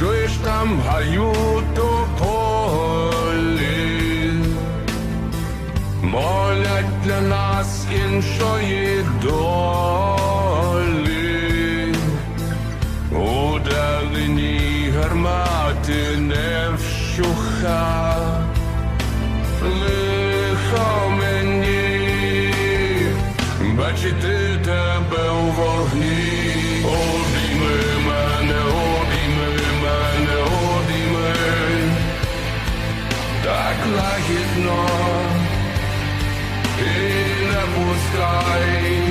Чуєш там гаюту полі, молять для нас іншої долі, у далині гармати не вщуха, лихо мені. Бачити тебе у вогні. лагідно і не пускай.